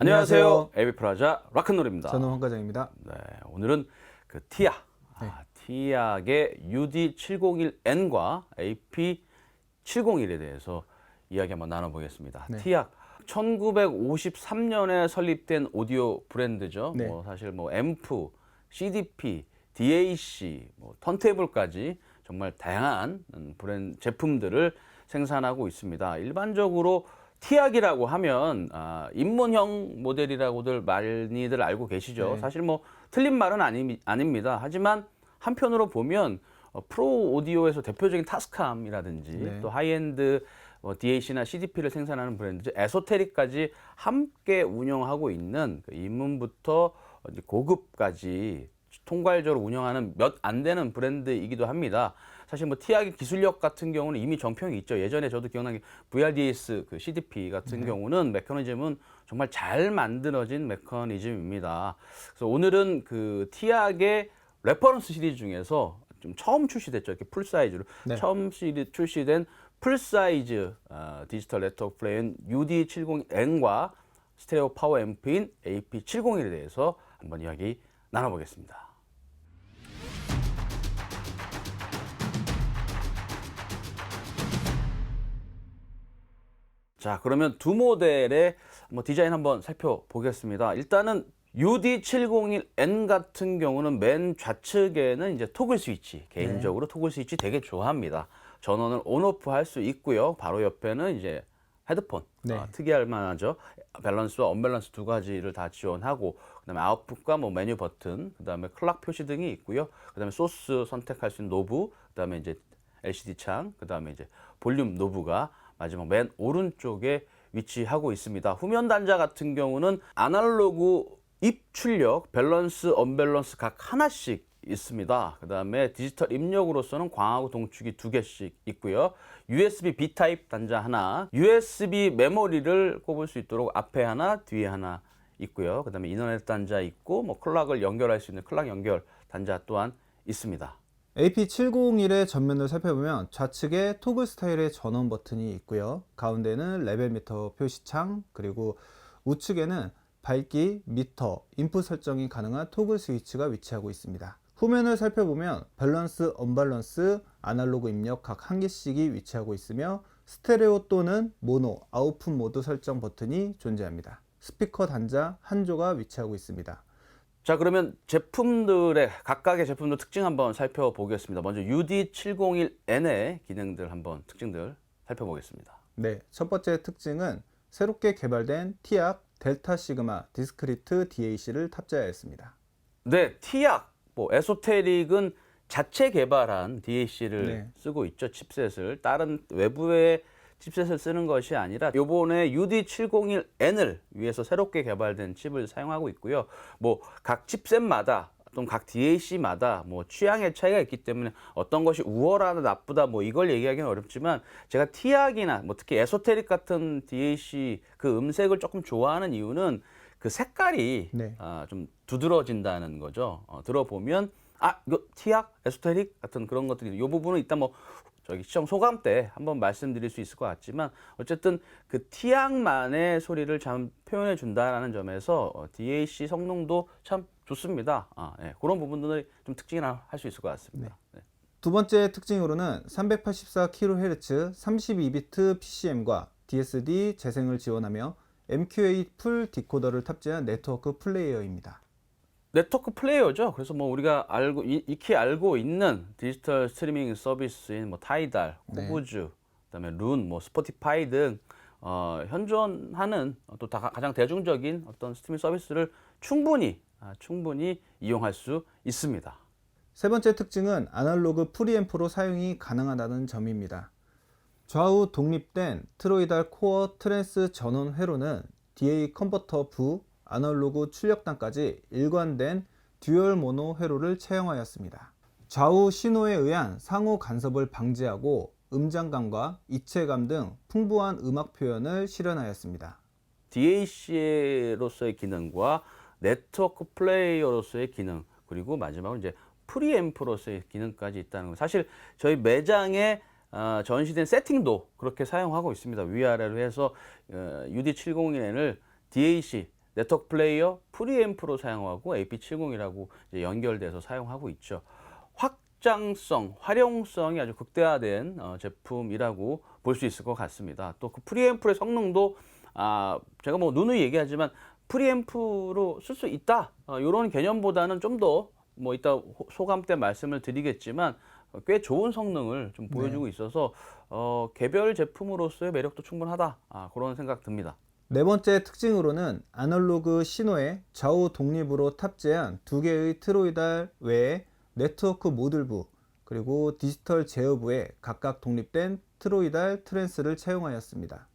안녕하세요. 안녕하세요. 에비 프라자 락큰롤입니다. 저는 황 과장입니다. 네, 오늘은 그 티악, 아, 티악의 UD701N과 AP701에 대해서 이야기 한번 나눠보겠습니다. 네. 티악 1953년에 설립된 오디오 브랜드죠. 네. 뭐 사실 뭐 앰프, CDP, DAC, 뭐 턴테이블까지 정말 다양한 음, 브랜드 제품들을 생산하고 있습니다. 일반적으로 티악이라고 하면 아, 입문형 모델이라고들 많이들 알고 계시죠. 네. 사실 뭐 틀린 말은 아니, 아닙니다. 하지만 한편으로 보면 어, 프로 오디오에서 대표적인 타스캄이라든지 네. 또 하이엔드 뭐 DAC나 CDP를 생산하는 브랜드 에소테릭까지 함께 운영하고 있는 그 입문부터 이제 고급까지 통괄적으로 운영하는 몇 안 되는 브랜드이기도 합니다. 사실 뭐 티악의 기술력 같은 경우는 이미 정평이 있죠. 예전에 저도 기억나는 게 VRDS 그 CDP 같은 경우는 메커니즘은 정말 잘 만들어진 메커니즘입니다. 그래서 오늘은 그 티악의 레퍼런스 시리즈 중에서 좀 처음 출시됐죠. 이렇게 풀 사이즈로 네. 처음 시리, 출시된 풀 사이즈 어, 디지털 네트워크 플레이인 UD70N과 스테레오 파워 앰프인 AP701에 대해서 한번 이야기 나눠보겠습니다. 자, 그러면 두 모델의 뭐 디자인 한번 살펴보겠습니다. 일단은 UD701N 같은 경우는 맨 좌측에는 이제 토글 스위치, 개인적으로 토글 스위치 되게 좋아합니다. 전원을 온오프 할 수 있고요. 바로 옆에는 이제 헤드폰, 네. 아, 특이할 만하죠. 밸런스와 언밸런스 두 가지를 다 지원하고, 그다음에 아웃풋과 뭐 메뉴 버튼, 그다음에 클락 표시 등이 있고요. 그다음에 소스 선택할 수 있는 노브, 그다음에 이제 LCD 창, 그다음에 이제 볼륨 노브가 마지막 맨 오른쪽에 위치하고 있습니다. 후면 단자 같은 경우는 아날로그 입 출력, 밸런스, 언밸런스 각 하나씩 있습니다. 그 다음에 디지털 입력으로서는 광하고 동축이 두 개씩 있고요. USB B 타입 단자 하나, USB 메모리를 꼽을 수 있도록 앞에 하나, 뒤에 하나 있고요. 그 다음에 인터넷 단자 있고 뭐 클락을 연결할 수 있는 클락 연결 단자 또한 있습니다. AP701의 전면을 살펴보면 좌측에 토글 스타일의 전원 버튼이 있고요. 가운데는 레벨 미터 표시창, 그리고 우측에는 밝기, 미터, 인풋 설정이 가능한 토글 스위치가 위치하고 있습니다. 후면을 살펴보면 밸런스, 언밸런스, 아날로그 입력 각 한 개씩이 위치하고 있으며 스테레오 또는 모노, 아웃풋 모드 설정 버튼이 존재합니다. 스피커 단자 한 조가 위치하고 있습니다. 자 그러면 제품들의 각각의 제품들 특징 한번 살펴보겠습니다. 먼저 UD701N의 기능들 한번 특징들 살펴보겠습니다. 네, 첫 번째 특징은 새롭게 개발된 티악 델타 시그마 디스크리트 DAC를 탑재하였습니다. 네, 티악, 뭐 에소테릭은 자체 개발한 DAC를 네. 쓰고 있죠. 칩셋을 다른 외부의 칩셋을 쓰는 것이 아니라 요번에 UD701N을 위해서 새롭게 개발된 칩을 사용하고 있고요. 뭐 각 칩셋마다 또는 각 DAC마다 뭐 취향의 차이가 있기 때문에 어떤 것이 우월하다 나쁘다 뭐 이걸 얘기하기는 어렵지만 제가 티악이나 뭐 특히 에소테릭 같은 DAC 그 음색을 조금 좋아하는 이유는 그 색깔이 네. 아, 좀 두드러진다는 거죠. 어, 들어보면 아 이거 티악, 에소테릭 같은 그런 것들이 이 부분은 이따 뭐 저기 시청 소감 때 한번 말씀드릴 수 있을 것 같지만 어쨌든 그 티악만의 소리를 참 표현해 준다라는 점에서 어, DAC 성능도 참 좋습니다. 아, 예, 그런 부분들이 좀 특징이라 할 수 있을 것 같습니다. 네. 두 번째 특징으로는 384kHz 32비트 PCM과 DSD 재생을 지원하며 MQA 풀 디코더를 탑재한 네트워크 플레이어입니다. 네트워크 플레이어죠. 그래서 뭐 우리가 알고 이- 익히 알고 있는 디지털 스트리밍 서비스인 뭐 타이달, 네. 코브즈, 그다음에 룬, 뭐 스포티파이 등 어, 현존하는 또 다 가장 대중적인 어떤 스트리밍 서비스를 충분히 아, 충분히 이용할 수 있습니다. 세 번째 특징은 아날로그 프리앰프로 사용이 가능하다는 점입니다. 좌우 독립된 트로이달 코어 트랜스 전원 회로는 DA 컨버터 부 아날로그 출력단까지 일관된 듀얼 모노 회로를 채용하였습니다. 좌우 신호에 의한 상호 간섭을 방지하고 음장감과 이체감 등 풍부한 음악 표현을 실현하였습니다. DAC로서의 기능과 네트워크 플레이어로서의 기능 그리고 마지막으로 이제 프리앰프로서의 기능까지 있다는 거. 사실 저희 매장에 어, 전시된 세팅도 그렇게 사용하고 있습니다. 위아래로 해서 어, UD701N을 DAC 네트워크 플레이어 프리앰프로 사용하고 AP70이라고 이제 연결돼서 사용하고 있죠. 확장성, 활용성이 아주 극대화된 어, 제품이라고 볼 수 있을 것 같습니다. 또 그 프리앰프의 성능도 아, 제가 뭐 누누이 얘기하지만 프리앰프로 쓸 수 있다. 어, 이런 개념보다는 좀 더 뭐 이따 호- 소감 때 말씀을 드리겠지만 어, 꽤 좋은 성능을 좀 보여주고 있어서 어, 개별 제품으로서의 매력도 충분하다. 아, 그런 생각 듭니다. 네 번째 특징으로는 아날로그 신호에 좌우 독립으로 탑재한 두 개의 트로이달 외에 네트워크 모듈부 그리고 디지털 제어부에 각각 독립된 트로이달 트랜스를 채용하였습니다.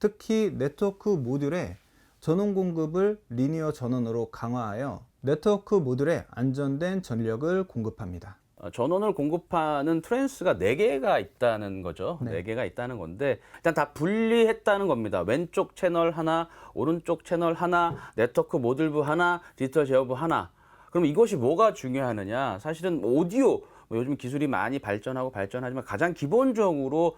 특히 네트워크 모듈의 전원 공급을 리니어 전원으로 강화하여 네트워크 모듈에 안전된 전력을 공급합니다. 어, 전원을 공급하는 트랜스가 네개가 있다는 거죠. 네. 네개가 있다는 건데 일단 다 분리했다는 겁니다. 왼쪽 채널 하나, 오른쪽 채널 하나, 네트워크 모듈부 하나, 디지털 제어부 하나. 그럼 이것이 뭐가 중요하느냐? 사실은 오디오 뭐 요즘 기술이 많이 발전하고 발전하지만 가장 기본적으로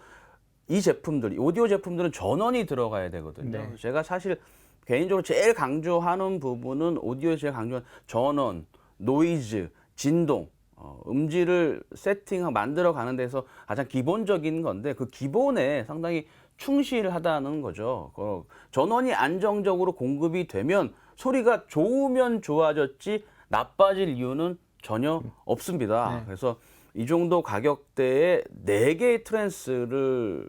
이 제품들, 이 오디오 제품들은 전원이 들어가야 되거든요. 네. 제가 사실 개인적으로 제일 강조하는 부분은 오디오에 제일 강조하는 전원, 노이즈, 진동, 어, 음질을 세팅하고 만들어 가는 데서 가장 기본적인 건데 그 기본에 상당히 충실하다는 거죠. 그 전원이 안정적으로 공급이 되면 소리가 좋으면 좋아졌지 나빠질 이유는 전혀 없습니다. 네. 그래서 이 정도 가격대에 네 개의 트랜스를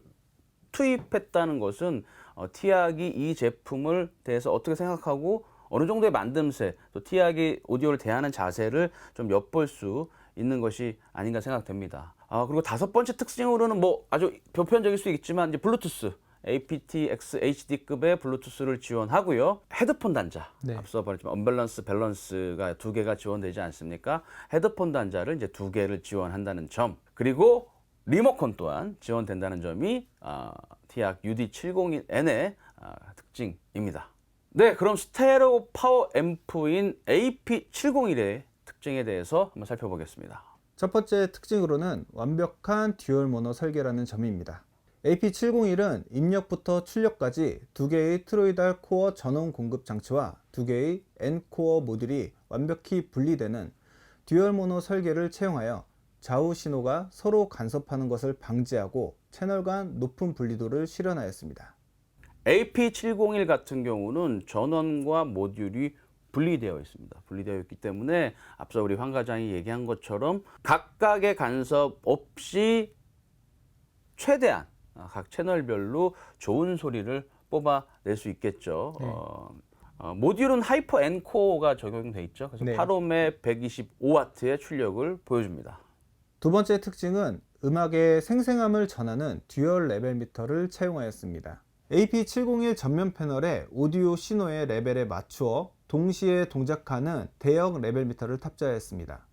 투입했다는 것은 어, 티악이 이 제품을 대해서 어떻게 생각하고 어느 정도의 만듦새 또 티악이 오디오를 대하는 자세를 좀 엿볼 수 있는 것이 아닌가 생각됩니다. 아 그리고 다섯 번째 특징으로는 뭐 아주 보편적일 수 있지만 이제 블루투스 aptX HD급의 블루투스를 지원하고요. 헤드폰 단자. 네. 앞서 말했지만 언밸런스 밸런스가 두 개가 지원되지 않습니까? 헤드폰 단자를 이제 두 개를 지원한다는 점. 그리고 리모컨 또한 지원된다는 점이 아, 티악 UD701N의 아, 특징입니다. 네, 그럼 스테레오 파워 앰프인 AP701의 특징에 대해서 한번 살펴보겠습니다. 첫 번째 특징으로는 완벽한 듀얼 모너 설계라는 점입니다. AP701은 입력부터 출력까지 두 개의 트로이달 코어 전원 공급 장치와 두 개의 N코어 모듈이 완벽히 분리되는 듀얼 모노 설계를 채용하여 좌우 신호가 서로 간섭하는 것을 방지하고 채널 간 높은 분리도를 실현하였습니다. AP701 같은 경우는 전원과 모듈이 분리되어 있습니다. 분리되어 있기 때문에 앞서 우리 황 과장이 얘기한 것처럼 각각의 간섭 없이 최대한 아, 각 채널별로 좋은 소리를 뽑아낼 수 있겠죠. 네. 어, 어, 모듈은 하이퍼 엔코어가 적용돼 있죠. 그래서 네. 8옴의 125와트의 출력을 보여줍니다. 두 번째 특징은 음악의 생생함을 전하는 듀얼 레벨 미터를 채용하였습니다. AP701 전면 패널에 오디오 신호의 레벨에 맞추어 동시에 동작하는 대역 레벨 미터를 탑재하였습니다.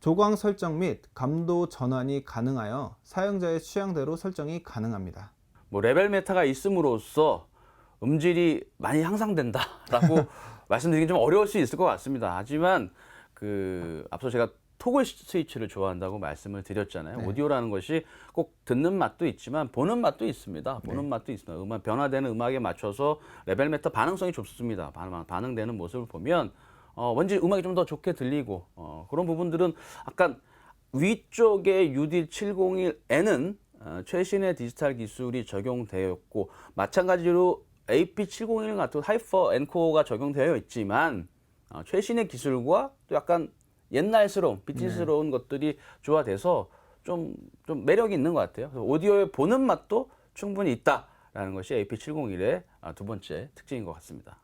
조광 설정 및 감도 전환이 가능하여 사용자의 취향대로 설정이 가능합니다. 뭐 레벨 메타가 있음으로써 음질이 많이 향상된다라고 말씀드리기 좀 어려울 수 있을 것 같습니다. 하지만 그 앞서 제가 토글 스위치를 좋아한다고 말씀을 드렸잖아요. 네. 오디오라는 것이 꼭 듣는 맛도 있지만 보는 맛도 있습니다. 보는 네. 맛도 있습니다. 음악 변화되는 음악에 맞춰서 레벨 메타 반응성이 좋습니다. 반응, 반응되는 모습을 보면 어, 왠지 음악이 좀 더 좋게 들리고 어, 그런 부분들은 약간 위쪽의 UD701N은 어, 최신의 디지털 기술이 적용되었고 마찬가지로 AP701 같은 하이퍼 엔코어가 적용되어 있지만 어, 최신의 기술과 또 약간 옛날스러운 비티스러운 것들이 조화돼서 좀, 좀 매력이 있는 것 같아요. 오디오에 보는 맛도 충분히 있다라는 것이 AP701의 아, 두 번째 특징인 것 같습니다.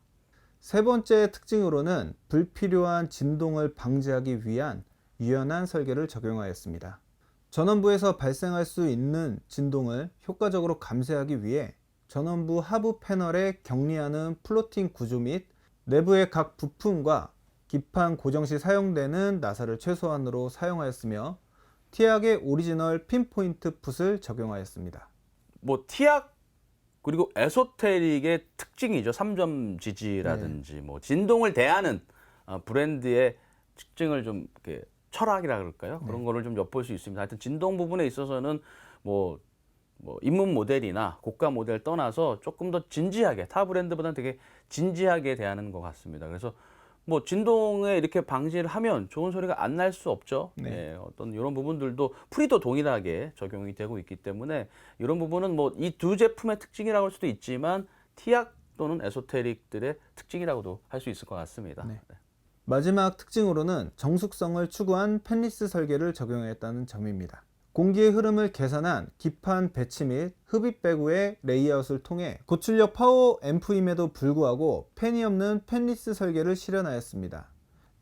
세 번째 특징으로는 불필요한 진동을 방지하기 위한 유연한 설계를 적용하였습니다. 전원부에서 발생할 수 있는 진동을 효과적으로 감쇄하기 위해 전원부 하부 패널에 격리하는 플로팅 구조 및 내부의 각 부품과 기판 고정 시 사용되는 나사를 최소한으로 사용하였으며 티악의 오리지널 핀포인트 풋을 적용하였습니다. 뭐 티악 그리고 에소테릭의 특징이죠. 3점 지지라든지 뭐 진동을 대하는 어, 브랜드의 특징을 좀 이렇게 철학이라 그럴까요? 그런 거를 좀 엿볼 수 있습니다. 하여튼 진동 부분에 있어서는 뭐 뭐 입문 모델이나 고가 모델 떠나서 조금 더 진지하게 타 브랜드보다는 되게 진지하게 대하는 것 같습니다. 그래서 뭐 진동에 이렇게 방지를 하면 좋은 소리가 안 날 수 없죠. 네. 예, 어떤 이런 부분들도 프리도 동일하게 적용이 되고 있기 때문에 이런 부분은 뭐 이 두 제품의 특징이라고 할 수도 있지만 티악 또는 에소테릭들의 특징이라고도 할 수 있을 것 같습니다. 네. 마지막 특징으로는 정숙성을 추구한 펜리스 설계를 적용했다는 점입니다. 공기의 흐름을 계산한 기판 배치 및 흡입 배구의 레이아웃을 통해 고출력 파워 앰프임에도 불구하고 팬이 없는 펜리스 설계를 실현하였습니다.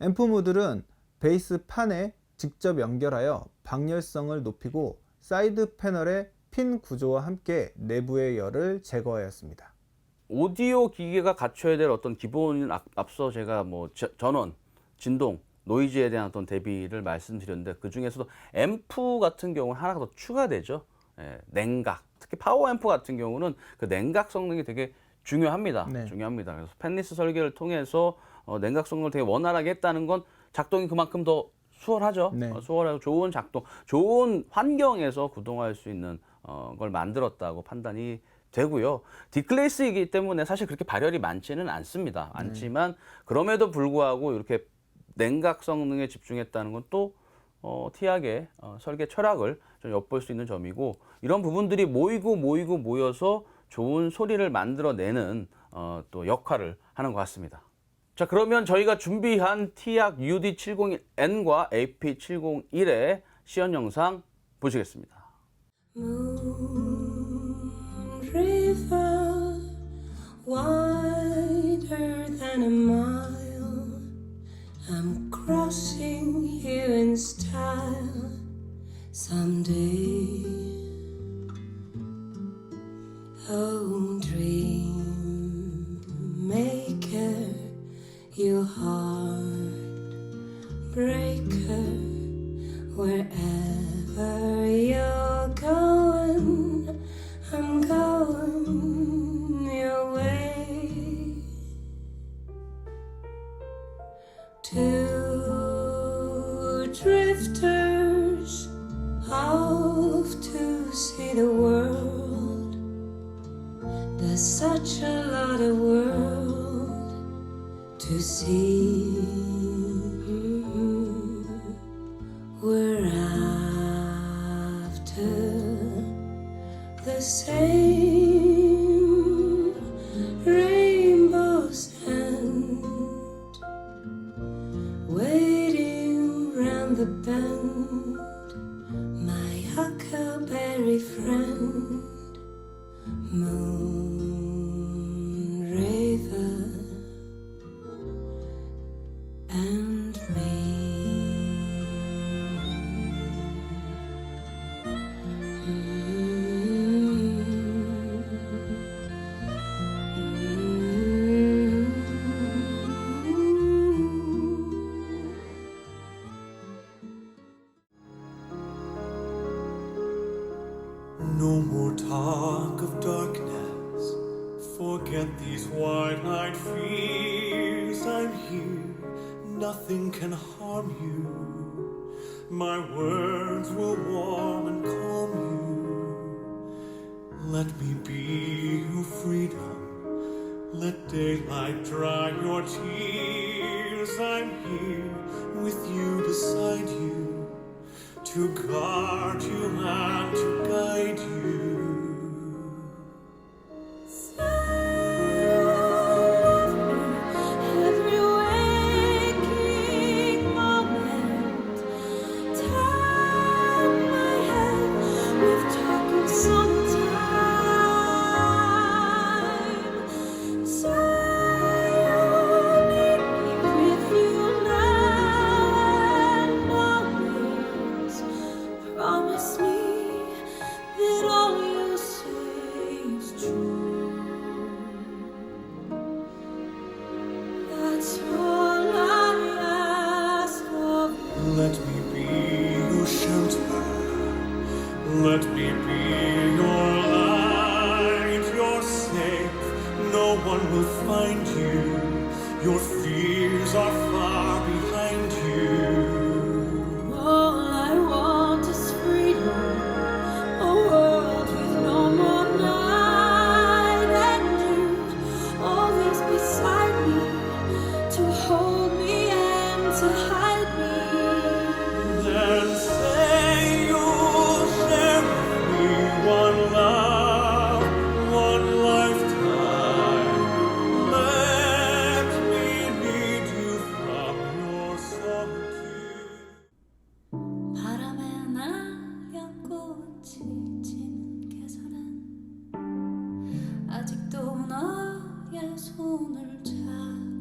앰프 모듈은 베이스 판에 직접 연결하여 방열성을 높이고 사이드 패널의 핀 구조와 함께 내부의 열을 제거하였습니다. 오디오 기계가 갖춰야 될 어떤 기본 앞- 앞서 제가 뭐 저- 전원, 진동, 노이즈에 대한 어떤 대비를 말씀드렸는데 그 중에서도 앰프 같은 경우는 하나가 더 추가되죠. 예, 냉각. 특히 파워 앰프 같은 경우는 그 냉각 성능이 되게 중요합니다. 네. 중요합니다. 그래서 펜리스 설계를 통해서 어, 냉각 성능을 되게 원활하게 했다는 건 작동이 그만큼 더 수월하죠. 네. 어, 수월하고 좋은 작동, 좋은 환경에서 구동할 수 있는 어, 걸 만들었다고 판단이 되고요. 디클래스이기 때문에 사실 그렇게 발열이 많지는 않습니다. 않지만 그럼에도 불구하고 이렇게 냉각 성능에 집중했다는 건또 어, 티하게 어, 설계 철학을 좀 엿볼 수 있는 점이고 이런 부분들이 모이고 모이고 모여서 좋은 소리를 만들어내는 어, 또 역할을 하는 것 같습니다. 자 그러면 저희가 준비한 티악 UD701N과 AP701의 시연 영상 보시겠습니다. Moon river I'm crossing you in style someday. Oh, dream maker, you heartbreaker, wherever you're going, to guard you and to guide you. 오늘 잡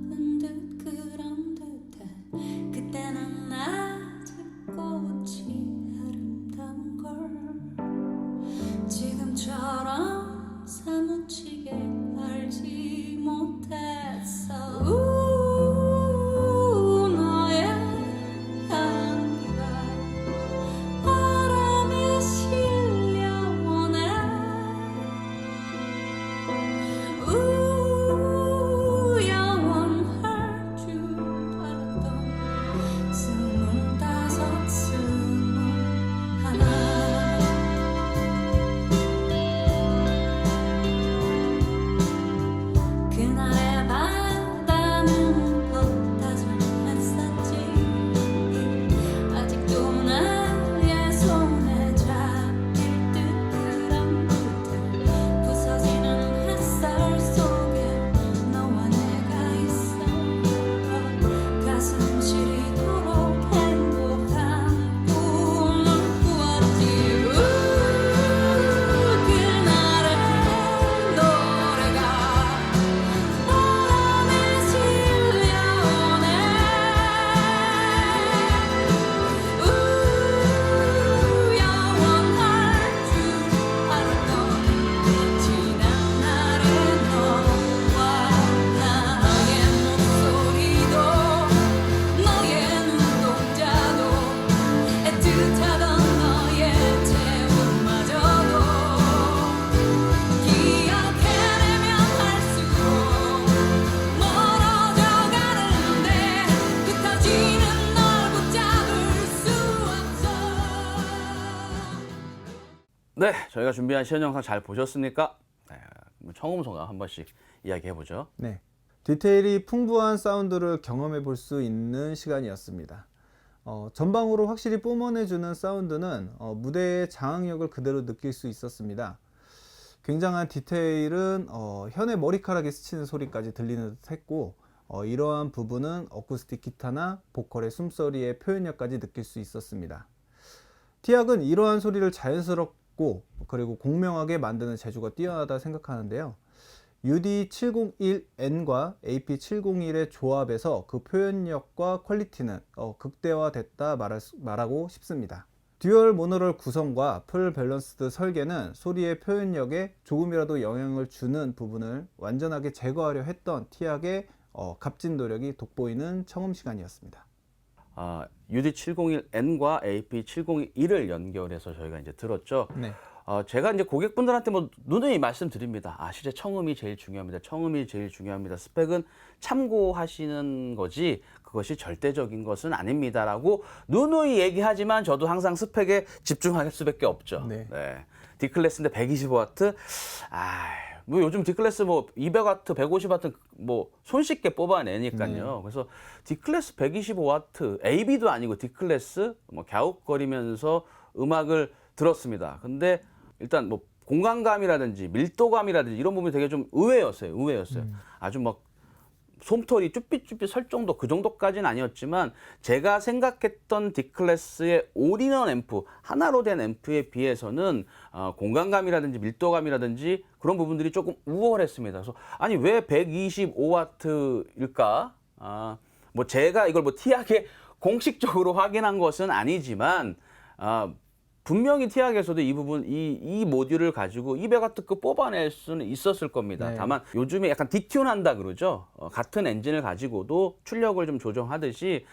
네, 저희가 준비한 시연 영상 잘 보셨습니까? 네, 그럼 청음 소감 한 번씩 이야기해 보죠. 네. 디테일이 풍부한 사운드를 경험해 볼 수 있는 시간이었습니다. 어, 전방으로 확실히 뿜어내주는 사운드는 어, 무대의 장악력을 그대로 느낄 수 있었습니다. 굉장한 디테일은 어, 현의 머리카락이 스치는 소리까지 들리는 듯 했고 어, 이러한 부분은 어쿠스틱 기타나 보컬의 숨소리의 표현력까지 느낄 수 있었습니다. 티악은 이러한 소리를 자연스럽 고 그리고 공명하게 만드는 재주가 뛰어나다 생각하는데요. UD701N과 AP701의 조합에서 그 표현력과 퀄리티는 어, 극대화됐다 말할 수- 말하고 싶습니다. 듀얼 모노럴 구성과 풀 밸런스드 설계는 소리의 표현력에 조금이라도 영향을 주는 부분을 완전하게 제거하려 했던 티악의 어, 값진 노력이 돋보이는 청음 시간이었습니다. 아, UD701N과 AP701을 연결해서 저희가 이제 들었죠. 네. 어, 제가 이제 고객분들한테 뭐 누누이 말씀드립니다. 아, 실제 청음이 제일 중요합니다. 청음이 제일 중요합니다. 스펙은 참고하시는 거지 그것이 절대적인 것은 아닙니다라고 누누이 얘기하지만 저도 항상 스펙에 집중할 수밖에 없죠. 네. D클래스인데 125와트. 아, 뭐 요즘 D클래스 뭐 200와트, 150와트 뭐 손쉽게 뽑아내니까요. 그래서 D클래스 125와트, AB도 아니고 D클래스 뭐 갸웃거리면서 음악을 들었습니다. 근데 일단 뭐 공간감이라든지 밀도감이라든지 이런 부분이 되게 좀 의외였어요. 의외였어요. 아주 막 솜털이 쭈삣쭈삣 설 정도 그 정도까지는 아니었지만 제가 생각했던 D클래스의 올인원 앰프 하나로 된 앰프에 비해서는 어, 공간감이라든지 밀도감이라든지 그런 부분들이 조금 우월했습니다. 그래서 아니 왜 125와트일까? 아, 뭐 제가 이걸 뭐 티하게 공식적으로 확인한 것은 아니지만 아, 분명히 티악에서도 이 부분 이, 이 모듈을 가지고 200와트급 뽑아낼 수는 있었을 겁니다. 네. 다만 요즘에 약간 디튠한다 그러죠. 어, 같은 엔진을 가지고도 출력을 좀 조정하듯이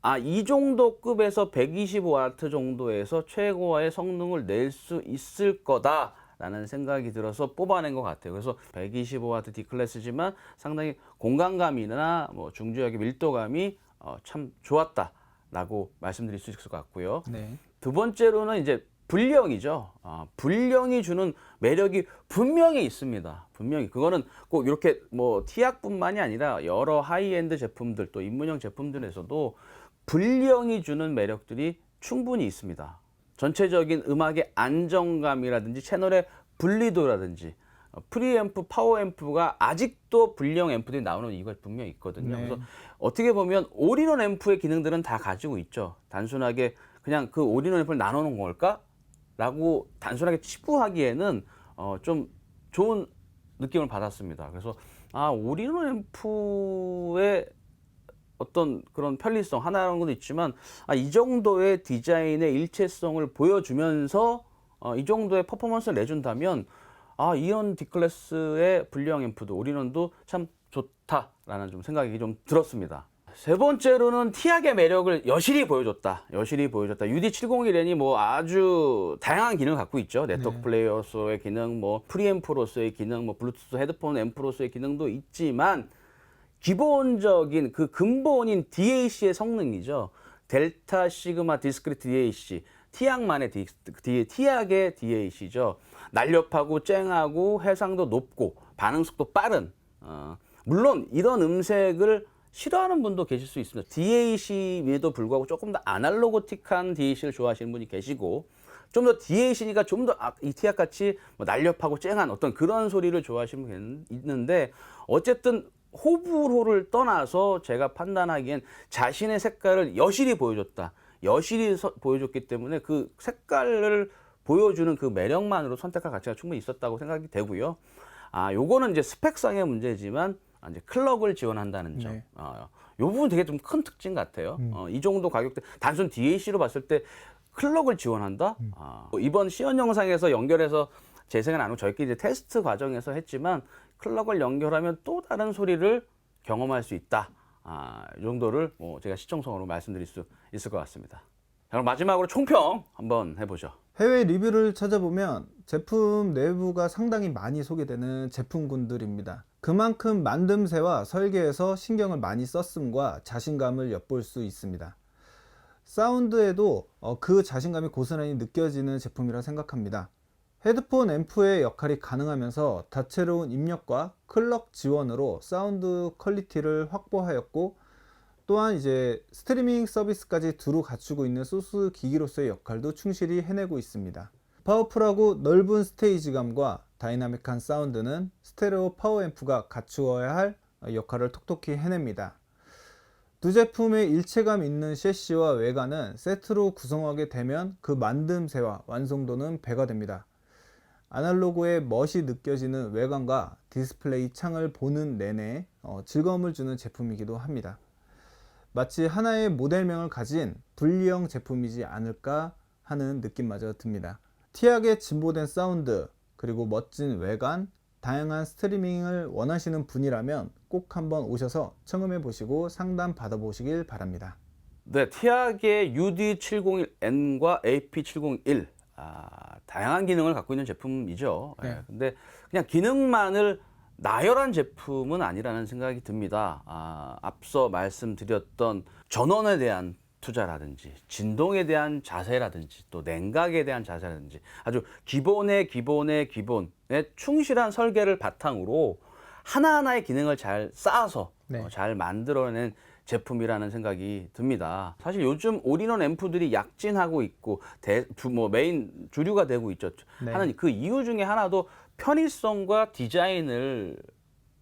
아, 이 정도 급에서 125와트 정도에서 최고의 성능을 낼 수 있을 거다. 라는 생각이 들어서 뽑아낸 것 같아요. 그래서 125와트 D클래스지만 상당히 공간감이나 뭐 중저역의 밀도감이 어, 참 좋았다라고 말씀드릴 수 있을 것 같고요. 네. 두 번째로는 이제 불령이죠. 아, 불령이 주는 매력이 분명히 있습니다. 분명히 그거는 꼭 이렇게 뭐 티악뿐만이 아니라 여러 하이엔드 제품들 또 입문형 제품들에서도 불령이 주는 매력들이 충분히 있습니다. 전체적인 음악의 안정감이라든지 채널의 분리도라든지 어, 프리앰프, 파워앰프가 아직도 불령 앰프들이 나오는 이유가 분명히 있거든요. 네. 그래서 어떻게 보면 올인원 앰프의 기능들은 다 가지고 있죠. 단순하게 그냥 그 올인원 앰프를 나눠 놓은 걸까? 라고 단순하게 치부하기에는 어, 좀 좋은 느낌을 받았습니다. 그래서 아 올인원 앰프의 어떤 그런 편리성 하나라는 것도 있지만 아, 이 정도의 디자인의 일체성을 보여주면서 어, 이 정도의 퍼포먼스를 내준다면 아 이런 D클래스의 불량 앰프도 올인원도 참 좋다라는 좀 생각이 좀 들었습니다. 세 번째로는 티악의 매력을 여실히 보여줬다. 여실히 보여줬다. UD701N이 뭐 아주 다양한 기능을 갖고 있죠. 네트워크 플레이어로서의 기능, 뭐 프리앰프로서의 기능, 뭐 블루투스 헤드폰 앰프로서의 기능도 있지만 기본적인 그 근본인 DAC의 성능이죠. 델타 시그마 디스크리트 DAC, 티악만의 디, 디, 티악의 DAC죠. 날렵하고 쨍하고 해상도 높고 반응 속도 빠른. 어, 물론 이런 음색을 싫어하는 분도 계실 수 있습니다. DAC에도 불구하고 조금 더 아날로그틱한 DAC를 좋아하시는 분이 계시고 좀 더 DAC니까 좀 더 이 티악 같이 뭐 날렵하고 쨍한 어떤 그런 소리를 좋아하시는 분이 있는데 어쨌든 호불호를 떠나서 제가 판단하기엔 자신의 색깔을 여실히 보여줬다. 여실히 서- 보여줬기 때문에 그 색깔을 보여주는 그 매력만으로 선택할 가치가 충분히 있었다고 생각이 되고요. 아, 요거는 이제 스펙상의 문제지만 아, 이제 클럭을 지원한다는 점. 네. 아, 요 부분 되게 좀 큰 특징 같아요. 어, 이 정도 가격대 단순 DAC로 봤을 때 클럭을 지원한다. 아, 뭐 이번 시연 영상에서 연결해서 재생은 안 하고 저희끼리 이제 테스트 과정에서 했지만 클럭을 연결하면 또 다른 소리를 경험할 수 있다. 아, 이 정도를 뭐 제가 시청성으로 말씀드릴 수 있을 것 같습니다. 자, 그럼 마지막으로 총평 한번 해보죠. 해외 리뷰를 찾아보면 제품 내부가 상당히 많이 소개되는 제품군들입니다. 그만큼 만듦새와 설계에서 신경을 많이 썼음과 자신감을 엿볼 수 있습니다. 사운드에도 어, 그 자신감이 고스란히 느껴지는 제품이라 생각합니다. 헤드폰 앰프의 역할이 가능하면서 다채로운 입력과 클럭 지원으로 사운드 퀄리티를 확보하였고 또한 이제 스트리밍 서비스까지 두루 갖추고 있는 소스 기기로서의 역할도 충실히 해내고 있습니다. 파워풀하고 넓은 스테이지감과 다이나믹한 사운드는 스테레오 파워 앰프가 갖추어야 할 역할을 톡톡히 해냅니다. 두 제품의 일체감 있는 셰시와 외관은 세트로 구성하게 되면 그 만듦새와 완성도는 배가 됩니다. 아날로그의 멋이 느껴지는 외관과 디스플레이 창을 보는 내내 어, 즐거움을 주는 제품이기도 합니다. 마치 하나의 모델명을 가진 분리형 제품이지 않을까 하는 느낌마저 듭니다. 티하게 진보된 사운드, 그리고 멋진 외관, 다양한 스트리밍을 원하시는 분이라면 꼭 한번 오셔서 청음해 보시고 상담 받아보시길 바랍니다. 네, 티아의 UD701N과 AP701 아, 다양한 기능을 갖고 있는 제품이죠. 예, 네. 근데 그냥 기능만을 나열한 제품은 아니라는 생각이 듭니다. 아, 앞서 말씀드렸던 전원에 대한 투자라든지 진동에 대한 자세라든지 또 냉각에 대한 자세라든지 아주 기본의 기본의 기본에 충실한 설계를 바탕으로 하나하나의 기능을 잘 쌓아서 네. 어, 잘 만들어낸 제품이라는 생각이 듭니다. 사실 요즘 올인원 앰프들이 약진하고 있고 대, 주, 뭐 메인 주류가 되고 있죠. 네. 하는 그 이유 중에 하나도 편의성과 디자인을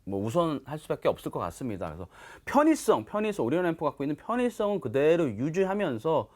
뭐 우선할 수밖에 없을 것 같습니다. 그래서 편의성, 편의성 오리온 앰프 갖고 있는 편의성은 그대로 유지하면서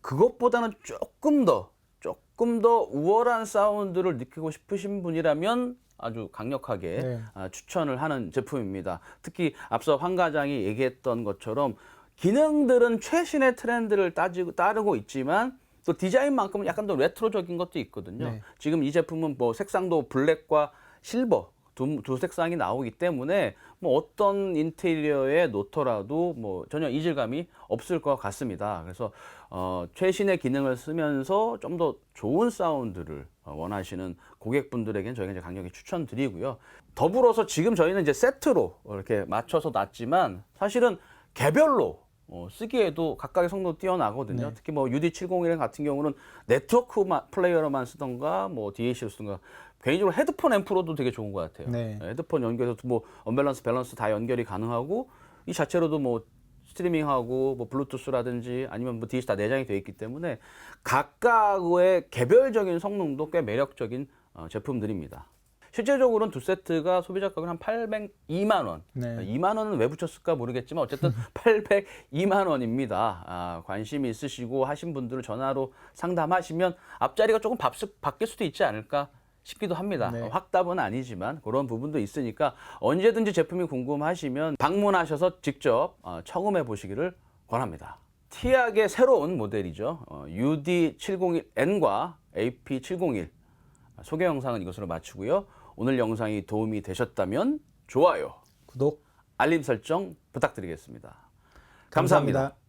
그것보다는 조금 더 조금 더 우월한 사운드를 느끼고 싶으신 분이라면 아주 강력하게 네. 아, 추천을 하는 제품입니다. 특히 앞서 황 과장이 얘기했던 것처럼 기능들은 최신의 트렌드를 따지고 따르고 있지만 또 디자인만큼은 약간 더 레트로적인 것도 있거든요. 네. 지금 이 제품은 뭐 색상도 블랙과 실버 두, 두 색상이 나오기 때문에 뭐 어떤 인테리어에 놓더라도 뭐 전혀 이질감이 없을 것 같습니다. 그래서 어, 최신의 기능을 쓰면서 좀 더 좋은 사운드를 어, 원하시는 고객분들에게는 저희가 이제 강력히 추천드리고요. 더불어서 지금 저희는 이제 세트로 이렇게 맞춰서 놨지만 사실은 개별로 어, 쓰기에도 각각의 성능도 뛰어나거든요. 네. 특히 뭐 UD701 같은 경우는 네트워크 마- 플레이어로만 쓰던가 뭐 DAC로 쓰던가 개인적으로 헤드폰 앰프로도 되게 좋은 것 같아요. 네. 헤드폰 연결해서 뭐 언밸런스, 밸런스 다 연결이 가능하고 이 자체로도 뭐 스트리밍하고 뭐 블루투스라든지 아니면 뭐다 내장이 되어 있기 때문에 각각의 개별적인 성능도 꽤 매력적인 어, 제품들입니다. 실제적으로는 두 세트가 소비자 가격은 한 802만 원. 네. 2만 원은 왜 붙였을까 모르겠지만 어쨌든 802만 원입니다. 아, 관심이 있으시고 하신 분들을 전화로 상담하시면 앞자리가 조금 바, 바뀔 수도 있지 않을까 싶기도 합니다. 네. 어, 확답은 아니지만 그런 부분도 있으니까 언제든지 제품이 궁금하시면 방문하셔서 직접 어, 청음해 보시기를 권합니다. 티악의 새로운 모델이죠. 어, UD701N과 AP701 소개 영상은 이것으로 마치고요. 오늘 영상이 도움이 되셨다면 좋아요, 구독 알림 설정 부탁드리겠습니다 감사합니다. 감사합니다.